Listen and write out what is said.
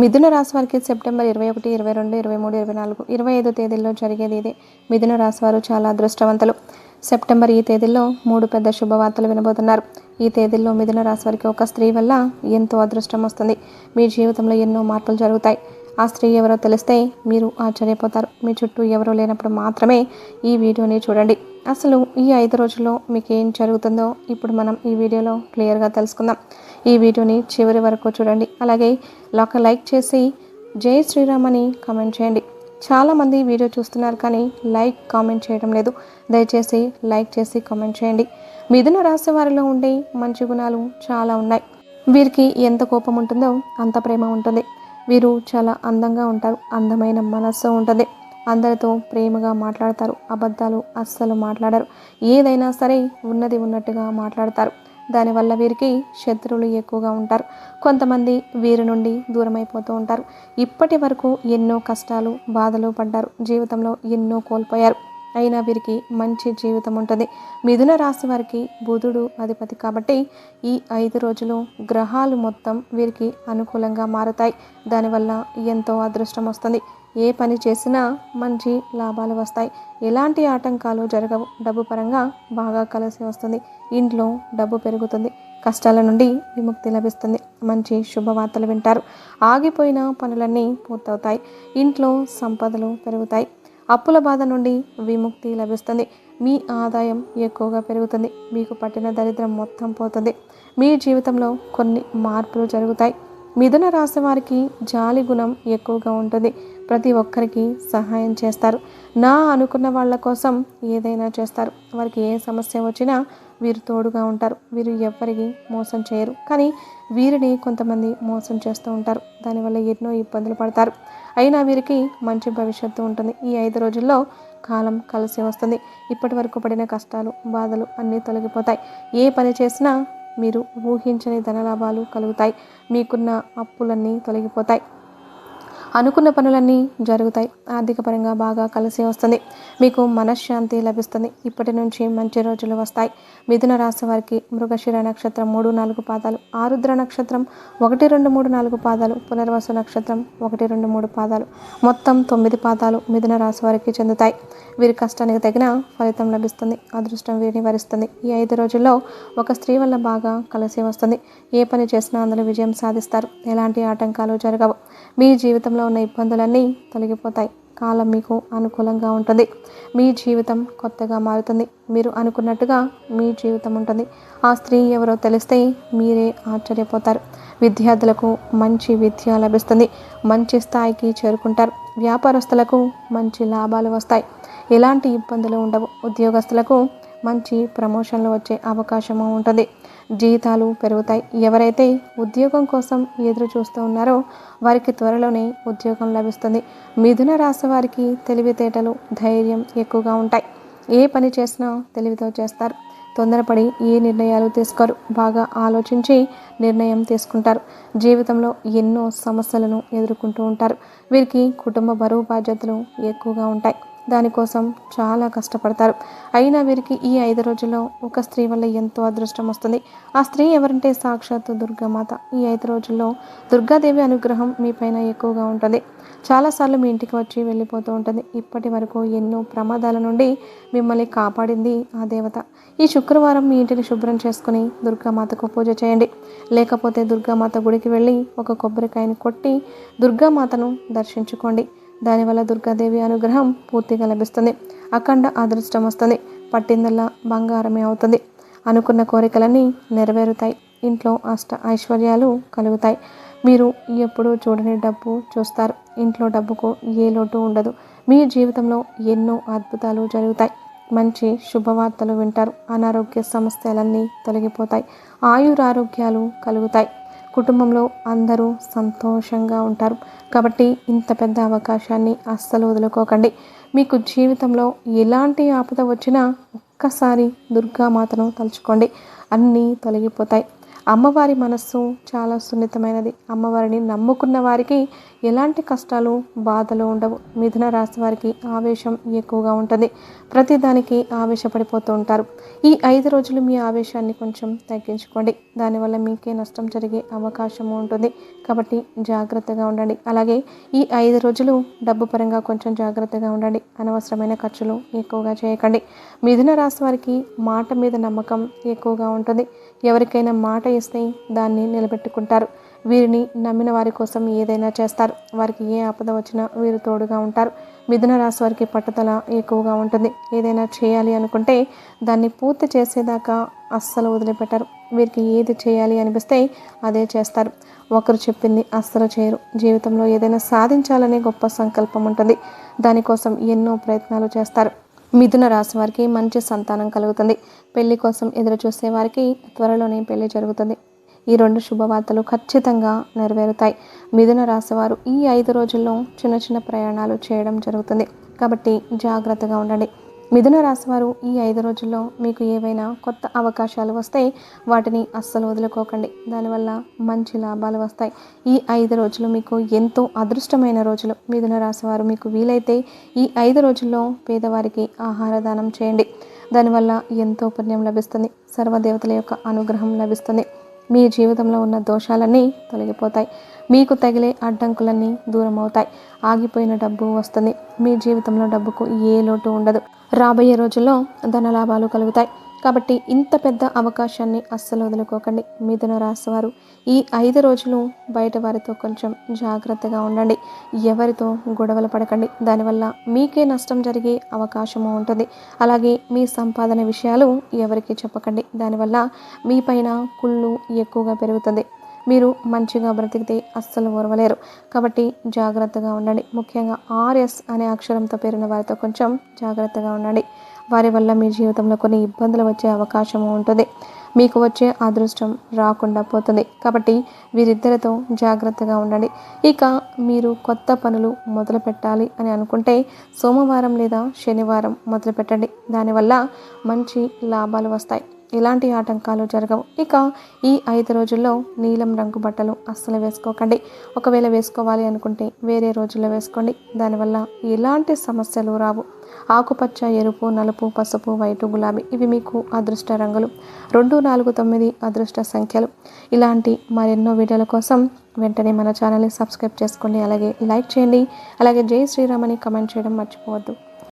మిథున రాశి వారికి సెప్టెంబర్ ఇరవై ఒకటి ఇరవై రెండు ఇరవై మూడు ఇరవై నాలుగు ఇరవై ఐదు తేదీల్లో జరిగేది ఇదే. మిథున రాశి వారు చాలా అదృష్టవంతులు. సెప్టెంబర్ ఈ తేదీల్లో మూడు పెద్ద శుభవార్తలు వినబోతున్నారు. ఈ తేదీల్లో మిథున రాశి వారికి ఒక స్త్రీ వల్ల ఎంతో అదృష్టం వస్తుంది. మీ జీవితంలో ఎన్నో మార్పులు జరుగుతాయి. ఆ స్త్రీ ఎవరో తెలిస్తే మీరు ఆశ్చర్యపోతారు. మీ చుట్టూ ఎవరో లేనప్పుడు మాత్రమే ఈ వీడియోని చూడండి. అసలు ఈ ఐదు రోజుల్లో మీకు ఏం జరుగుతుందో ఇప్పుడు మనం ఈ వీడియోలో క్లియర్గా తెలుసుకుందాం. ఈ వీడియోని చివరి వరకు చూడండి. అలాగే ఒక లైక్ చేసి జై శ్రీరామ్ అని కామెంట్ చేయండి. చాలామంది వీడియో చూస్తున్నారు కానీ లైక్ కామెంట్ చేయడం లేదు. దయచేసి లైక్ చేసి కామెంట్ చేయండి. మిథున రాశి వారిలో ఉండే మంచి గుణాలు చాలా ఉన్నాయి. వీరికి ఎంత కోపం ఉంటుందో అంత ప్రేమ ఉంటుంది. వీరు చాలా అందంగా ఉంటారు అందమైన మనస్సు ఉంటుంది. అందరితో ప్రేమగా మాట్లాడతారు అబద్ధాలు అస్సలు మాట్లాడరు. ఏదైనా సరే ఉన్నది ఉన్నట్టుగా మాట్లాడతారు. దానివల్ల వీరికి శత్రువులు ఎక్కువగా ఉంటారు. కొంతమంది వీరి నుండి దూరమైపోతూ ఉంటారు. ఇప్పటి వరకు ఎన్నో కష్టాలు బాధలు పడ్డారు. జీవితంలో ఎన్నో కోల్పోయారు. అయినా వీరికి మంచి జీవితం ఉంటుంది. మిథున రాశి వారికి బుధుడు అధిపతి. కాబట్టి ఈ ఐదు రోజులు గ్రహాలు మొత్తం వీరికి అనుకూలంగా మారుతాయి. దానివల్ల ఎంతో అదృష్టం వస్తుంది. ఏ పని చేసినా మంచి లాభాలు వస్తాయి. ఎలాంటి ఆటంకాలు జరగవు. డబ్బు పరంగా బాగా కలిసి వస్తుంది. ఇంట్లో డబ్బు పెరుగుతుంది. కష్టాల నుండి విముక్తి లభిస్తుంది. మంచి శుభవార్తలు వింటారు. ఆగిపోయిన పనులన్నీ పూర్తవుతాయి. ఇంట్లో సంపదలు పెరుగుతాయి. అప్పుల బాధ నుండి విముక్తి లభిస్తుంది. మీ ఆదాయం ఎక్కువగా పెరుగుతుంది. మీకు పట్టిన దరిద్రం మొత్తం పోతుంది. మీ జీవితంలో కొన్ని మార్పులు జరుగుతాయి. మిథున రాశి వారికి జాలి గుణం ఎక్కువగా ఉంటుంది. ప్రతి ఒక్కరికి సహాయం చేస్తారు. నా అనుకున్న వాళ్ళ కోసం ఏదైనా చేస్తారు. వారికి ఏ సమస్య వచ్చినా వీరు తోడుగా ఉంటారు. వీరు ఎవ్వరికి మోసం చేయరు. కానీ వీరిని కొంతమంది మోసం చేస్తూ ఉంటారు. దానివల్ల ఎన్నో ఇబ్బందులు పడతారు. అయినా వీరికి మంచి భవిష్యత్తు ఉంటుంది. ఈ ఐదు రోజుల్లో కాలం కలిసి వస్తుంది. ఇప్పటి వరకు పడిన కష్టాలు బాధలు అన్నీ తొలగిపోతాయి. ఏ పని చేసినా మీరు ఊహించని ధనలాభాలు కలుగుతాయి. మీకున్న అప్పులన్నీ తొలగిపోతాయి. అనుకున్న పనులన్నీ జరుగుతాయి. ఆర్థికపరంగా బాగా కలిసి వస్తుంది. మీకు మనశ్శాంతి లభిస్తుంది. ఇప్పటి నుంచి మంచి రోజులు వస్తాయి. మిథున రాశి వారికి మృగశిర నక్షత్రం మూడు నాలుగు పాదాలు. ఆరుద్ర నక్షత్రం ఒకటి రెండు మూడు నాలుగు పాదాలు. పునర్వసు నక్షత్రం ఒకటి రెండు మూడు పాదాలు. మొత్తం తొమ్మిది పాదాలు మిథున రాశి వారికి చెందుతాయి. వీరి కష్టానికి తగిన ఫలితం లభిస్తుంది. అదృష్టం వీరిని వరిస్తుంది. ఈ ఐదు రోజుల్లో ఒక స్త్రీ వల్ల బాగా కలిసి వస్తుంది. ఏ పని చేసినా అందులో విజయం సాధిస్తారు. ఎలాంటి ఆటంకాలు జరగవు. మీ జీవితంలో ఉన్న ఇబ్బందులన్నీ తొలగిపోతాయి. కాలం మీకు అనుకూలంగా ఉంటుంది. మీ జీవితం కొత్తగా మారుతుంది. మీరు అనుకున్నట్టుగా మీ జీవితం ఉంటుంది. ఆ స్త్రీ ఎవరో తెలిస్తే మీరే ఆశ్చర్యపోతారు. విద్యార్థులకు మంచి విద్య లభిస్తుంది. మంచి స్థాయికి చేరుకుంటారు. వ్యాపారస్తులకు మంచి లాభాలు వస్తాయి. ఎలాంటి ఇబ్బందులు ఉండవు. ఉద్యోగస్తులకు మంచి ప్రమోషన్లు వచ్చే అవకాశము ఉంటుంది. జీతాలు పెరుగుతాయి. ఎవరైతే ఉద్యోగం కోసం ఎదురు చూస్తూ ఉన్నారో వారికి త్వరలోనే ఉద్యోగం లభిస్తుంది. మిథున రాశి వారికి తెలివితేటలు ధైర్యం ఎక్కువగా ఉంటాయి. ఏ పని చేసినా తెలివితో చేస్తారు. తొందరపడి ఏ నిర్ణయాలు తీసుకోరు. బాగా ఆలోచించి నిర్ణయం తీసుకుంటారు. జీవితంలో ఎన్నో సమస్యలను ఎదుర్కొంటూ ఉంటారు. వీరికి కుటుంబ బరువు బాధ్యతలు ఎక్కువగా ఉంటాయి. దానికోసం చాలా కష్టపడతారు. అయినా వీరికి ఈ ఐదు రోజుల్లో ఒక స్త్రీ వల్ల ఎంతో అదృష్టం వస్తుంది. ఆ స్త్రీ ఎవరంటే సాక్షాత్తు దుర్గామాత. ఈ ఐదు రోజుల్లో దుర్గాదేవి అనుగ్రహం మీ పైన ఎక్కువగా ఉంటుంది. చాలాసార్లు మీ ఇంటికి వచ్చి వెళ్ళిపోతూ ఉంటుంది. ఇప్పటి వరకు ఎన్నో ప్రమాదాల నుండి మిమ్మల్ని కాపాడింది ఆ దేవత. ఈ శుక్రవారం మీ ఇంటిని శుభ్రం చేసుకుని దుర్గామాతకు పూజ చేయండి. లేకపోతే దుర్గామాత గుడికి వెళ్ళి ఒక కొబ్బరికాయని కొట్టి దుర్గామాతను దర్శించుకోండి. దానివల్ల దుర్గాదేవి అనుగ్రహం పూర్తిగా లభిస్తుంది. అఖండ అదృష్టం వస్తుంది. పట్టిందల్లా బంగారమే అవుతుంది. అనుకున్న కోరికలన్నీ నెరవేరుతాయి. ఇంట్లో అష్ట ఐశ్వర్యాలు కలుగుతాయి. మీరు ఎప్పుడూ చూడని డబ్బు చూస్తారు. ఇంట్లో డబ్బుకు ఏ లోటు ఉండదు. మీ జీవితంలో ఎన్నో అద్భుతాలు జరుగుతాయి. మంచి శుభవార్తలు వింటారు. అనారోగ్య సమస్యలన్నీ తొలగిపోతాయి. ఆయురారోగ్యాలు కలుగుతాయి. కుటుంబంలో అందరూ సంతోషంగా ఉంటారు. కాబట్టి ఇంత పెద్ద అవకాశాన్ని అస్సలు వదులుకోకండి. మీకు జీవితంలో ఎలాంటి ఆపద వచ్చినా ఒక్కసారి దుర్గామాతను తలుచుకోండి. అన్నీ తొలగిపోతాయి. అమ్మవారి మనస్సు చాలా సున్నితమైనది. అమ్మవారిని నమ్ముకున్న వారికి ఎలాంటి కష్టాలు బాధలు ఉండవు. మిథున రాశి వారికి ఆవేశం ఎక్కువగా ఉంటుంది. ప్రతిదానికి ఆవేశపడిపోతూ ఉంటారు. ఈ ఐదు రోజులు మీ ఆవేశాన్ని కొంచెం తగ్గించుకోండి. దానివల్ల మీకే నష్టం జరిగే అవకాశం ఉంటుంది. కాబట్టి జాగ్రత్తగా ఉండండి. అలాగే ఈ ఐదు రోజులు డబ్బు పరంగా కొంచెం జాగ్రత్తగా ఉండండి. అనవసరమైన ఖర్చులు ఎక్కువగా చేయకండి. మిథున రాశి వారికి మాట మీద నమ్మకం ఎక్కువగా ఉంటుంది. ఎవరికైనా మాట ఇస్తే దాన్ని నిలబెట్టుకుంటారు. వీరిని నమ్మిన వారి కోసం ఏదైనా చేస్తారు. వారికి ఏ ఆపద వచ్చినా వీరు తోడుగా ఉంటారు. మిథున రాశి వారికి పట్టుదల ఎక్కువగా ఉంటుంది. ఏదైనా చేయాలి అనుకుంటే దాన్ని పూర్తి చేసేదాకా అస్సలు వదిలిపెట్టరు. వీరికి ఏది చేయాలి అనిపిస్తే అదే చేస్తారు. ఒకరు చెప్పింది అస్సలు చేయరు. జీవితంలో ఏదైనా సాధించాలనే గొప్ప సంకల్పం ఉంటుంది. దానికోసం ఎన్నో ప్రయత్నాలు చేస్తారు. మిథున రాశి వారికి మంచి సంతానం కలుగుతుంది. పెళ్ళి కోసం ఎదురు చూసే వారికి త్వరలోనే పెళ్ళి జరుగుతుంది. ఈ రెండు శుభవార్తలు ఖచ్చితంగా నెరవేరుతాయి. మిథున రాశి వారు ఈ ఐదు రోజుల్లో చిన్న చిన్న ప్రయాణాలు చేయడం జరుగుతుంది. కాబట్టి జాగ్రత్తగా ఉండండి. మిథున రాశివారు ఈ ఐదు రోజుల్లో మీకు ఏవైనా కొత్త అవకాశాలు వస్తే వాటిని అస్సలు వదులుకోకండి. దానివల్ల మంచి లాభాలు వస్తాయి. ఈ ఐదు రోజులు మీకు ఎంతో అదృష్టమైన రోజులు. మిథున రాశివారు మీకు వీలైతే ఈ ఐదు రోజుల్లో పేదవారికి ఆహార దానం చేయండి. దానివల్ల ఎంతో పుణ్యం లభిస్తుంది. సర్వదేవతల యొక్క అనుగ్రహం లభిస్తుంది. మీ జీవితంలో ఉన్న దోషాలన్నీ తొలగిపోతాయి. మీకు తగిలే అడ్డంకులన్నీ దూరం అవుతాయి ఆగిపోయిన డబ్బు వస్తుంది. మీ జీవితంలో డబ్బుకు ఏ లోటు ఉండదు. రాబోయే రోజుల్లో ధన లాభాలు కలుగుతాయి. కాబట్టి ఇంత పెద్ద అవకాశాన్ని అస్సలు వదులుకోకండి. మిథున రాశివారు ఈ ఐదు రోజులు బయట వారితో కొంచెం జాగ్రత్తగా ఉండండి. ఎవరితో గొడవలు పడకండి. దానివల్ల మీకే నష్టం జరిగే అవకాశము ఉంటుంది. అలాగే మీ సంపాదన విషయాలు ఎవరికి చెప్పకండి. దానివల్ల మీ పైన కుళ్ళు ఎక్కువగా పెరుగుతుంది. మీరు మంచిగా బ్రతికితే అస్సలు ఓర్వలేరు. కాబట్టి జాగ్రత్తగా ఉండండి. ముఖ్యంగా ఆర్ఎస్ అనే అక్షరంతో పేరున్న వారితో కొంచెం జాగ్రత్తగా ఉండండి. వారి వల్ల మీ జీవితంలో కొన్ని ఇబ్బందులు వచ్చే అవకాశం ఉంటుంది. మీకు వచ్చే అదృష్టం రాకుండా పోతుంది. కాబట్టి వీరిద్దరితో జాగ్రత్తగా ఉండండి. ఇక మీరు కొత్త పనులు మొదలు పెట్టాలి అని అనుకుంటే సోమవారం లేదా శనివారం మొదలు పెట్టండి. దానివల్ల మంచి లాభాలు వస్తాయి. ఎలాంటి ఆటంకాలు జరగవు. ఇక ఈ ఐదు రోజుల్లో నీలం రంగు బట్టలు అస్సలు వేసుకోకండి. ఒకవేళ వేసుకోవాలి అనుకుంటే వేరే రోజుల్లో వేసుకోండి. దానివల్ల ఎలాంటి సమస్యలు రావు. ఆకుపచ్చ ఎరుపు నలుపు పసుపు వైటు గులాబీ ఇవి మీకు అదృష్ట రంగులు. రెండు నాలుగు తొమ్మిది అదృష్ట సంఖ్యలు. ఇలాంటి మరెన్నో వీడియోల కోసం వెంటనే మన ఛానల్ని సబ్స్క్రైబ్ చేసుకోండి. అలాగే లైక్ చేయండి. అలాగే జై శ్రీరామ్ అని కమెంట్ చేయడం మర్చిపోవద్దు.